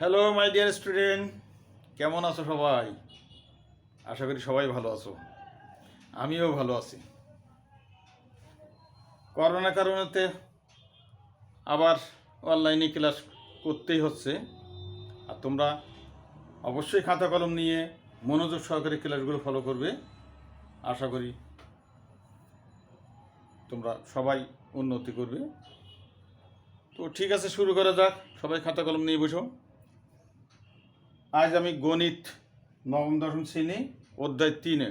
Hello my dear student কেমন আছো সবাই? আশা করি সবাই ভালো আছো। আমিও ভালো আছি। করোনা কারণেতে আবার অনলাইনে ক্লাস করতেই হচ্ছে। আর তোমরা অবশ্যই খাতা কলম নিয়ে মনোযোগ সহকারে ক্লাসগুলো ফলো করবে। আশা করি তোমরা সবাই উন্নতি করবে। তো ঠিক আছে, শুরু করা যাক। সবাই খাতা কলম নিয়ে বসো। আজ আমি গণিত নবম, দশম শ্রেণি, অধ্যায় তিনে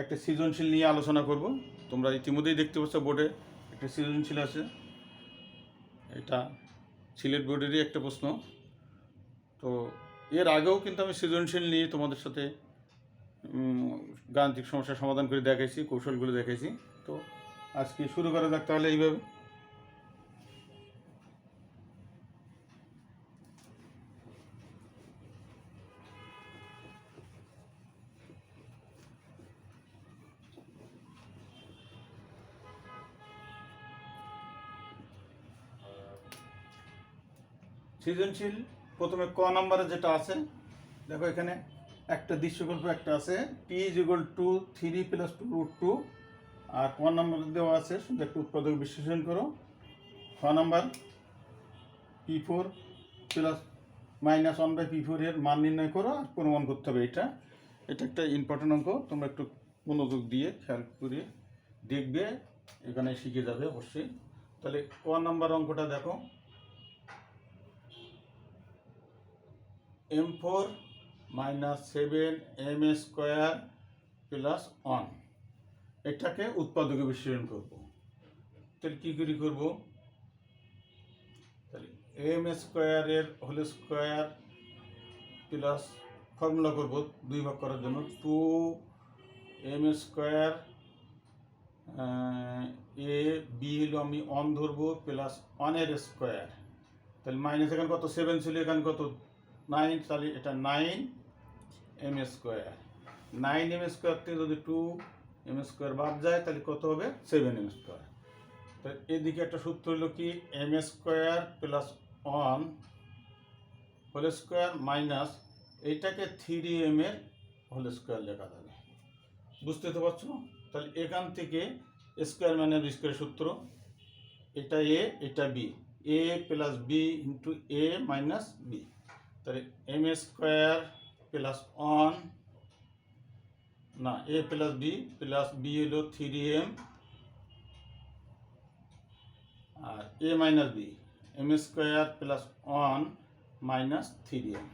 একটা সৃজনশীল নিয়ে আলোচনা করব। তোমরা ইতিমধ্যেই দেখতে পাচ্ছ বোর্ডে একটা সৃজনশীল আছে। এটা সিলেট বোর্ডেরই একটা প্রশ্ন। তো এর আগেও কিন্তু আমি সৃজনশীল নিয়ে তোমাদের সাথে গাণিতিক সমস্যার সমাধান করে দেখাইছি, কৌশলগুলো দেখাইছি। তো আজকে শুরু করা যাক তাহলে এইভাবে। সৃজনশীল, প্রথমে ক নম্বরে যেটা আছে, দেখো এখানে একটা দৃশ্যকল্প একটা আছে P is two three plus two root two আর ক নম্বর দেওয়া আছে, শুধু একটা উৎপাদক বিশ্লেষণ করো। খ number P four plus minus one by P four এর মান নির্ণয় করো আর প্রমাণ করতে হবে এটা। এটা একটা ইম্পর্টেন্ট অঙ্ক, তোমরা একটু মনোযোগ দিয়ে খেয়াল করে দেখবে, এখানে শিখে যাবে অবশ্যই। তাহলে ক নাম্বার অঙ্কটা দেখো। M four minus seven M square plus one এটাকে উৎপাদকে বিশ্লেষণ করব। তাহলে কী করে করব? তাহলে এম স্কোয়ারের হোল স্কোয়ার প্লাস ফর্মুলা করব দুই ভাগ করার জন্য। Two M square A B হলো আমি অন ধরবো প্লাস ওয়ানের স্কোয়ার তাহলে মাইনাস এখানে কত? সেভেন ছিল, এখানে কত? নাইন তাহলে এটা nine M square. Nine M square থেকে যদি টু এম স্কোয়ার বাদ যায়, তাহলে কত হবে? Seven M square. তো এদিকে একটা সূত্র হলো কি? M square plus one whole square minus এইটাকে থ্রি এম এর হোল স্কোয়ার লেখা যাবে বুঝতে তো পারছ? তাহলে এখান থেকে স্কোয়ার মানে স্কোয়ার সূত্র, এটা এ, এটা B. A plus B into A minus B. তাহলে এম স্কোয়ার প্লাস ওয়ান না A plus B plus B হলো three M R A minus B M square plus one minus three M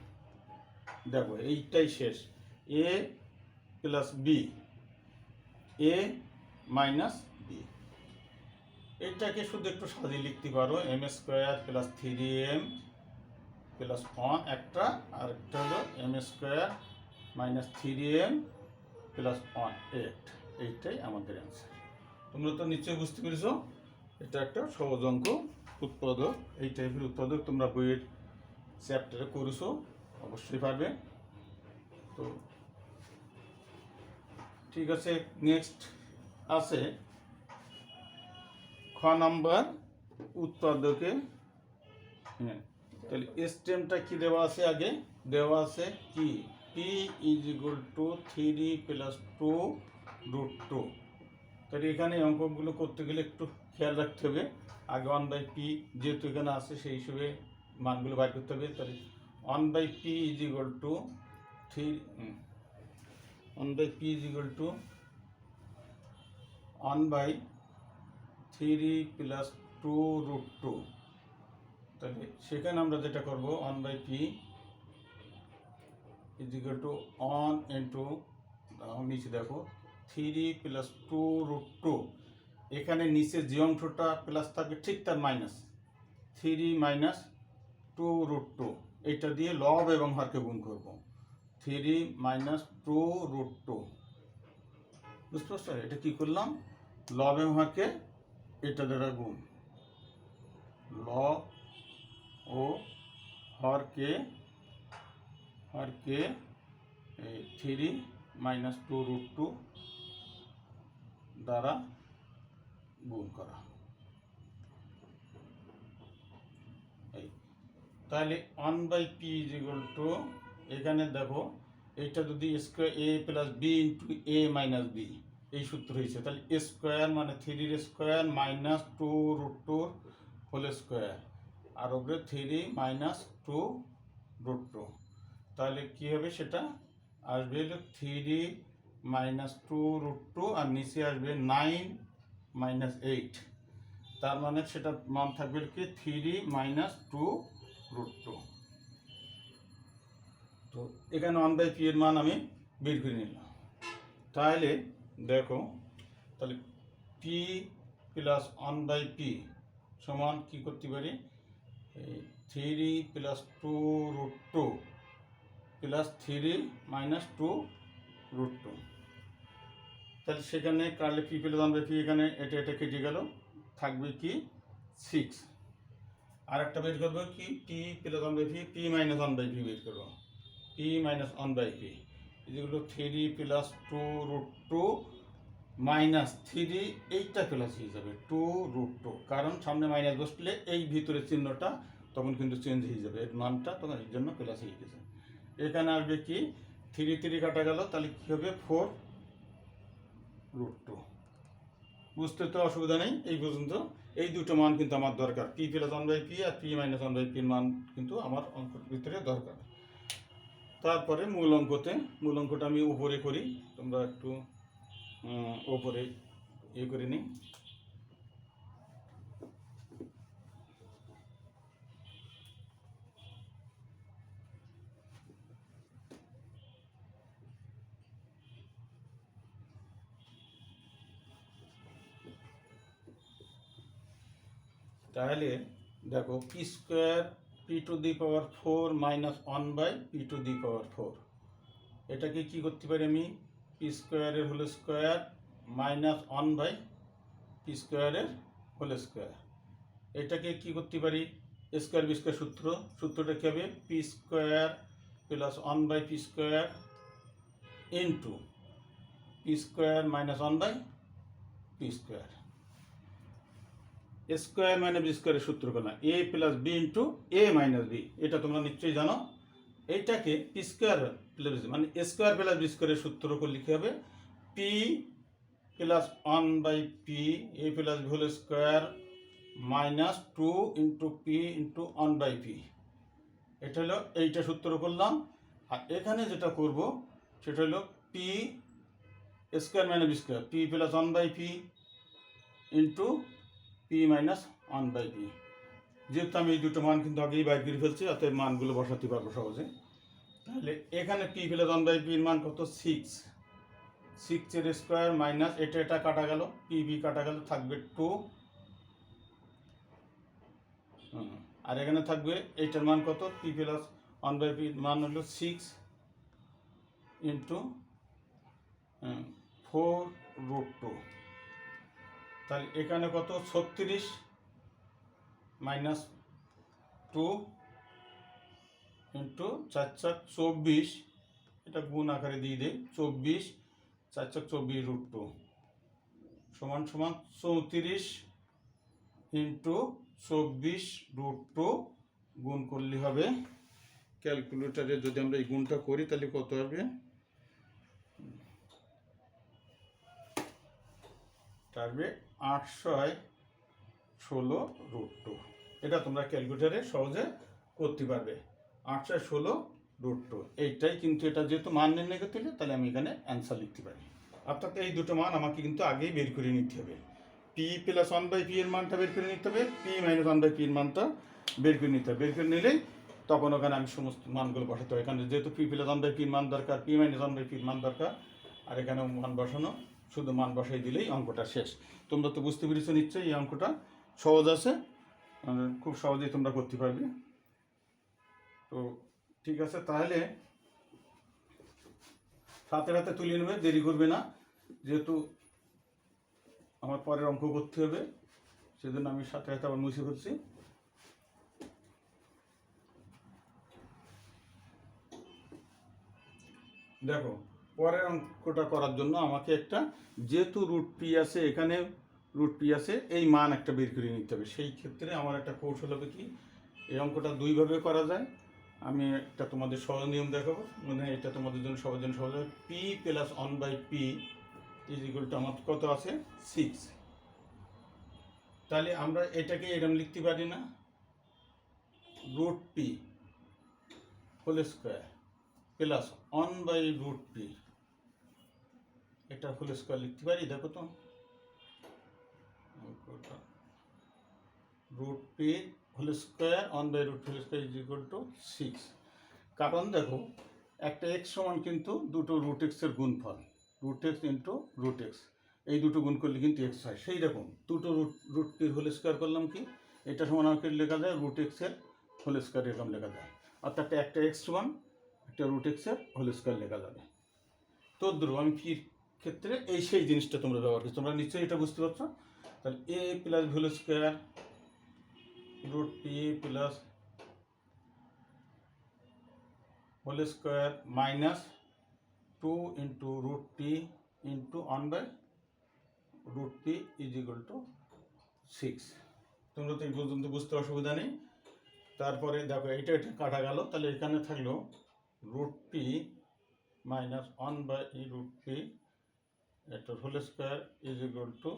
দেখো, এইটাই শেষ। A plus B A minus B এইটাকে শুধু একটু সাজিয়ে লিখতে পারো M square plus three M plus একটা আর একটা হলো M square minus three M plus one eight এইটাই আমাদের অ্যান্সার তোমরা তো নিশ্চয়ই বুঝতে পেরেছ, এটা একটা সহজ অঙ্ক, উৎপাদক। এই টাইপের উৎপাদক তোমরা বইয়ের চ্যাপ্টারে করেছ, অবশ্যই পারবে। তো ঠিক আছে নেক্সট আছে খ নাম্বার উৎপাদকে হ্যাঁ তাহলে স্টেমটা কি দেওয়া আছে আগে? দেওয়া আছে কি? P is equal to three plus two root two তাহলে এখানে অঙ্কগুলো করতে গেলে একটু খেয়াল রাখতে হবে। আগে ওয়ান বাই পি যেহেতু এখানে আছে, সেই হিসেবে মানগুলো বাইর করতে হবে। তাহলে one by P is equal to three one by P is equal to one by three plus two root two তাহলে সেখানে আমরা যেটা করব one by P is equal to one into নিচে দেখো three plus two root two এখানে নিচে যে অংশটা প্লাস থাকবে, ঠিক তার minus three minus two root two এইটা দিয়ে লব এবং হরকে গুণ করব। Three minus two root two বুঝতে পারছ? এটা কি করলাম? লব এবং হরকে এটা দ্বারা গুণ। লব ও হরকে হরকে three minus two root two দ্বারা গুণ করা। তাহলে one by P is equal to এখানে দেখো এইটা যদি square A plus B into A minus B এই সূত্র হয়েছে। তাহলে স্কোয়ার মানে থ্রির square minus two root two whole square আর ওপরে three minus two root two. তাহলে কী হবে সেটা? আসবে three minus two root two আর নিচে আসবে নাইন মাইনাস এইট। তার মানে সেটা মান থাকবে কি three minus two root two. তো এখানে ওয়ান বাই পি এর মান আমি বের করে নিলাম। তাহলে দেখো, তাহলে P plus one by P সমান কী করতে পারি? Three plus two root two, plus three minus two root two. তাহলে সেখানে কাটলে P plus one by P এখানে? এটা এটা কেটে গেল। থাকবে কি সিক্স আর একটা বের করব কি? P plus one by P P minus one by P বের করব। P minus one by P যেগুলো three plus two root two minus three এইটা প্লাস হয়ে যাবে টু রুট টু কারণ সামনে মাইনাস বসলে এই ভিতরে চিহ্নটা তখন কিন্তু চেঞ্জ হয়ে যাবে। এর মানটা তখন এর জন্য প্লাস হয়ে গেছে। এখানে আসবে কি? থ্রি থ্রি কাটা গেল, তাহলে কী হবে? ফোর রুট টু বুঝতে তো অসুবিধা নেই, এই পর্যন্ত। এই দুটো মান কিন্তু আমার দরকার। P plus one by P R P minus one by পির মান কিন্তু আমার অঙ্কের ভিতরে দরকার। তারপরে মূল অঙ্কতে, মূল অঙ্কটা আমি উপরে করি। তোমরা একটু ওপরে ইয়ে করে নিই। তাহলে দেখো P square P to the power four minus one by P to the power four এটাকে কি করতে পারি আমি? পি স্কোয়ারের whole square minus one by P স্কোয়ারের হোল স্কোয়ার। এটাকে কি করতে পারি? স্কোয়ার বি স্কোয়ার সূত্র। সূত্রটা কী হবে? P square plus one by P square into P square minus one by P square. Square minus B স্কোয়ারের সূত্র না A plus B into A minus B. এটা তোমরা নিশ্চয়ই জানো। এইটাকে পি স্কোয়ার প্লাস মানে স্কোয়ার প্লাস বি স্কোয়ারের সূত্র করে লিখে হবে P plus one by P A plus B whole square minus two into P into one by P এটা হলো এইটা সূত্র করলাম। আর এখানে যেটা করব, সেটা হলো P square minus B square P plus one by P into P minus one by P যেহেতু আমি এই দুটো মান কিন্তু আগেই বাইর করে ফেলছি, অতএব মানগুলো বসাতে পারব সহজে। তাহলে এখানে পি প্লাস ওয়ান বাই পির মান কত? সিক্স সিক্সের স্কোয়ার মাইনাস এটা এটা কাটা গেল পি বি কাটা গেল, থাকবে টু আর এখানে থাকবে এইটার মান কত? পি প্লাস ওয়ান বাই পির মান হলো six into four root two তাহলে এখানে কত? ছত্রিশ মাইনাস টু ইন্টু চার চার চব্বিশ, এটা গুণ আকারে দিয়ে দেয় চব্বিশ, চার চার চব্বিশ রুট টু সমান সমান চৌত্রিশ ইন্টু চব্বিশ রুট টু গুণ করলে হবে। ক্যালকুলেটারে যদি আমরা এই গুণটা করি, তাহলে কত হবে থাকবে আটশোয় ষোলো রুট টু এটা তোমরা ক্যালকুলেটারে সহজে করতে পারবে। আটশো ষোলো রুট টু এইটাই কিন্তু এটা যেহেতু মান নির্ণয় করতে হলে, তাহলে আমি এখানে অ্যান্সার লিখতে পারি। অর্থাৎ এই দুটো মান আমাকে কিন্তু আগেই বের করে নিতে হবে। P plus one by P এর মানটা বের করে নিতে হবে P minus one by P এর মানটা বের করে নিতে হবে। বের করে নিলেই তখন ওখানে আমি সমস্ত মানগুলো বসাতে হবে। এখানে যেহেতু পি প্লাস ওয়ান বাই পির মান দরকার পি মাইনাস ওয়ান বাই পির মান দরকার, আর এখানে মান বসানো, শুধু মান বসাই দিলেই অঙ্কটা শেষ। তোমরা তো বুঝতে পেরেছ নিশ্চয়ই এই অঙ্কটা সহজ আছে মানে খুব সহজেই তোমরা করতে পারবে। তো ঠিক আছে, তাহলে হাতে হাতে তুলে নেবে, দেরি করবে না। যেহেতু আমার পরের অঙ্ক করতে হবে, সেজন্য আমি সাথে সাথে আবার মুছে ফেলছি। দেখো, পরের অঙ্কটা করার জন্য আমাকে একটা যেহেতু রুট পি আছে, এখানে রুট পি আছে, এই মান একটা বের করে নিতে হবে। সেই ক্ষেত্রে আমার একটা কৌশল হবে কি, এই অঙ্কটা দুইভাবে করা যায়। আমি একটা তোমাদের সহজ নিয়ম দেখাবো। মানে এটা তোমাদের জন্য সবার জন্য সহজ হবে। P plus one by P is equal to আমার কত আছে? সিক্স তাহলে আমরা এটাকে এরকম লিখতে পারি না। Root P whole square plus one by root P এটা হোল স্কোয়ার লিখতে পারি, দেখো তো। Root P whole square one by root whole square is equal to six. কারণ দেখো, একটা এক্স সমান কিন্তু দুটো রুট এক্সের গুণফল root X into root X এই দুটো গুণ করলে কিন্তু এক্স হয়। সেই রকম দুটো রুট রুট পির হোল স্কোয়ার করলাম কি? এটা সমান আমাকে লেখা যায়? রুট এক্সের হোল স্কোয়ার এরকম লেখা যায়। অর্থাৎ একটা এক্স সমান, একটা রুট এক্সের হোল স্কোয়ার লেখা যাবে। তো দ্রু আমি ফির ক্ষেত্রে এই সেই জিনিসটা তোমরা ব্যবহার করছ? তোমরা নিশ্চয়ই এটা বুঝতে পারছ? তাহলে A plus whole square root p plus whole square minus 2 into root p into 1 by root p is equal to 6 তোমরা তো এই পর্যন্ত বুঝতে অসুবিধা নেই। তারপরে দেখো এটা এটা কাটা গেল। তাহলে এখানে থাকল root P minus one by E root P এটা whole square is equal to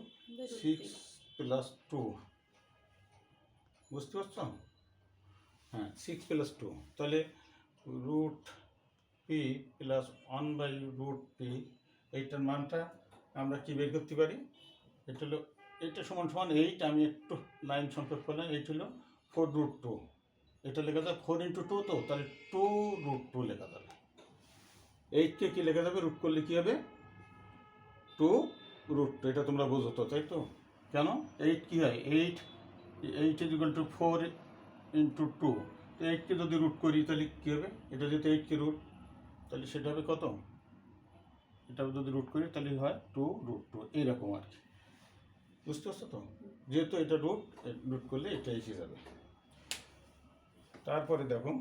six plus two বুঝতে পারছ? হ্যাঁ সিক্স প্লাস টু তাহলে root P plus one by root P এইটার মানটা আমরা কি বের করতে পারি? এটা হলো, এটা সমান সমান এইট আমি একটু লাইন সংখ্যক করলাম এইট হলো ফোর রুট টু এটা লেখা যাবে ফোর ইন্টু টু তো, তাহলে টু রুট টু লেখা যাবে। এইটকে কী লেখা যাবে? রুট করলে কী হবে? টু রুট টু এটা তোমরা বোঝো তো, তাই তো? কেন? এইট কী হয়? Eight eight is equal to four into two তো এইটকে যদি রুট করি, তাহলে কী হবে? এটা যেহেতু এইটকে রুট তাহলে সেটা হবে কত? এটা যদি রুট করি, তাহলে হয় টু রুট টু এইরকম আর কি। বুঝতে পারছ তো? যেহেতু এটা রুট রুট করলে এটা এসে যাবে। তারপরে দেখো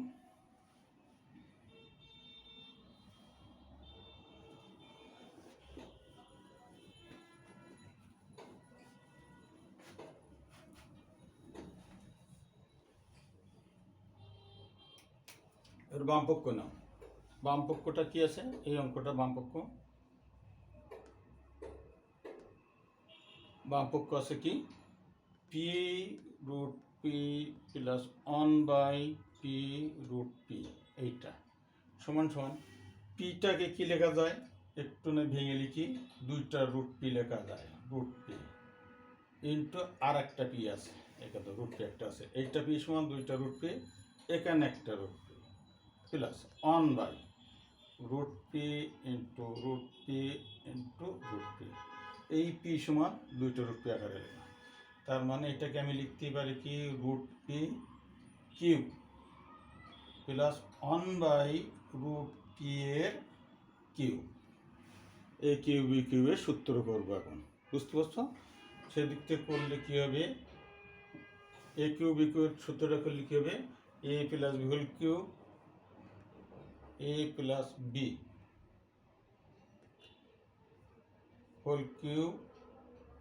এর বাম পক্ষ নাও বাম পক্ষটা কি আছে? এই অঙ্কটা বাম পক্ষ আছে কি? P root P plus one by P root P এইটা। সমান সমান। পিটাকে কি লেখা যায়? একটু না ভেঙে লিখি। দুইটা রুট পি লেখা যায়। রুট পি ইন্টু আর একটা পি আছে। এখানে রুট পি একটা আছে। এইটা পি সমান, দুইটা রুট পি এখানে একটা root plus one by root P into root P into root P এই পি সমান দুইটা রুট পি আকারে লেখা। তার মানে এটাকে আমি লিখতে পারি কি? Root P cube plus one by root P এর কিউব এই কিউব কিউবের সূত্র করব এখন। বুঝতে পারছ? সেদিক থেকে করলে কী হবে? এ কিউব কিউবের সূত্রটা করলে কী হবে? A plus whole cube a plus b. whole cube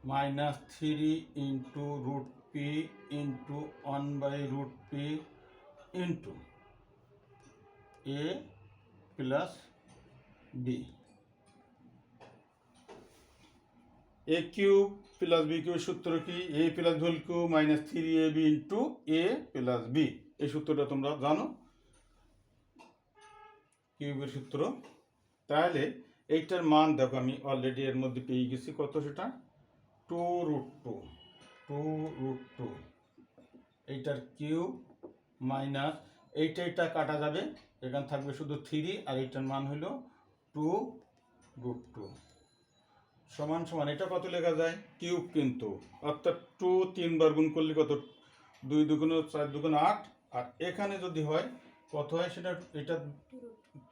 minus 3 into root p into 1 by root p into a plus b. A cube plus B কিউবের সূত্র কি? A plus whole cube minus three A B into A plus B এই সূত্রটা তোমরা জানো? কিউবের সূত্র। তাহলে এইটার মান দেখো, আমি অলরেডি এর মধ্যে পেয়ে গেছি কত সেটা? Two root two two root two এইটার কিউব মাইনাস এইটা এইটা কাটা যাবে, এখানে থাকবে শুধু থ্রি আর এইটার মান হলো টু রুট টু সমান সমান, এটা কত লেখা যায়? কিউব কিন্তু। অর্থাৎ টু তিনবার গুণ করলে কত? দুই দুগুণ চার দুগুণ আট। আর এখানে যদি হয় কত হয় সেটা, এটা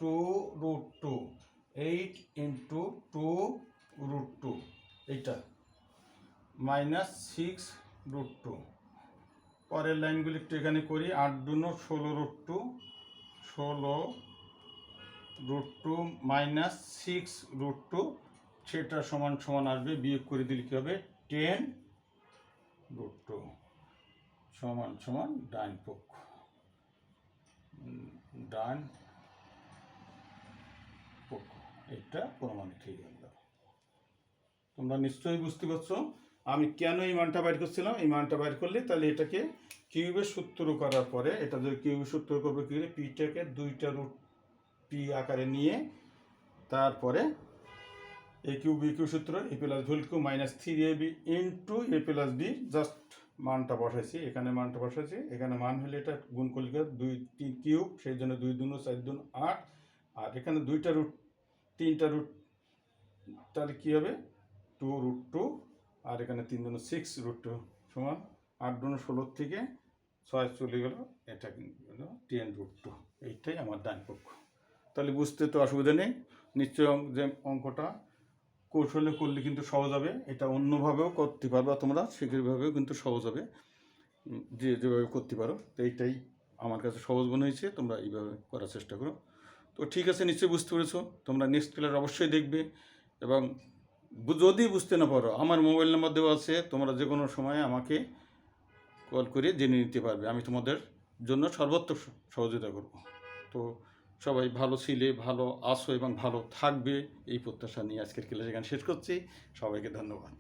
two root two eight into two root two এইটা। মাইনাস সিক্স রুট টু পরের লাইনগুলি একটু এখানে করি, আট দুনো ষোলো রুট টু ষোলো root two minus six root two সেটা সমান সমান আসবে, বিয়োগ করে দিলে কী হবে? টেন রুট টু সমান সমান ডাইন পক্ষ। ডান পক্ষ এটা প্রমাণিত হয়ে গেল। তোমরা নিশ্চয়ই বুঝতে পারছ, আমি কেন এই মানটা বাইর করছিলাম? এই মানটা বাইর করলে তাহলে এটাকে কিউবের সূত্র করার পরে, এটা যদি কিউবের সূত্র করবে, কি পিটাকে দুইটা রুট পি আকারে নিয়ে তারপরে এ কিউ বি কিউ সূত্র, A plus whole cube minus three A B into A plus B, just মানটা বসাইছি, এখানে মানটা বসাইছি, এখানে মান হলে এটা গুণ করলে কি দুই কিউব সেই জন্য দুই দুনো চার দুন আট, আর এখানে দুইটা রুট, তিনটা রুট, তাহলে কী হবে? টু রুট টু, আর এখানে তিন দুনো সিক্স রুট টু সমান আট দুনো ষোলোর থেকে ছয় চলে গেল, এটা কিন্তু হলো টেন রুট টু, এইটাই আমার ডান পক্ষ। তাহলে বুঝতে তো অসুবিধা নেই নিশ্চয় যে অঙ্কটা কৌশলে করলে কিন্তু সহজ হবে। এটা অন্যভাবেও করতে পারবা তোমরা সেভাবেও কিন্তু সহজ হবে। যে যেভাবে করতে পারো, তো এইটাই আমার কাছে সহজ মনে হয়েছে, তোমরা এইভাবে করার চেষ্টা করো। তো ঠিক আছে, নিশ্চয়ই বুঝতে পেরেছ। তোমরা নেক্সট ক্লাস অবশ্যই দেখবে এবং যদি বুঝতে না পারো, আমার মোবাইল নাম্বার দেওয়া আছে, তোমরা যে কোনো সময় আমাকে কল করে জেনে নিতে পারবে। আমি তোমাদের জন্য সর্বোত্তম সহযোগিতা করব। তো সবাই ভালো ছিলে, ভালো আসো এবং ভালো থাকবে, এই প্রত্যাশা নিয়ে আজকের ক্লাস এখানে শেষ করছি। সবাইকে ধন্যবাদ।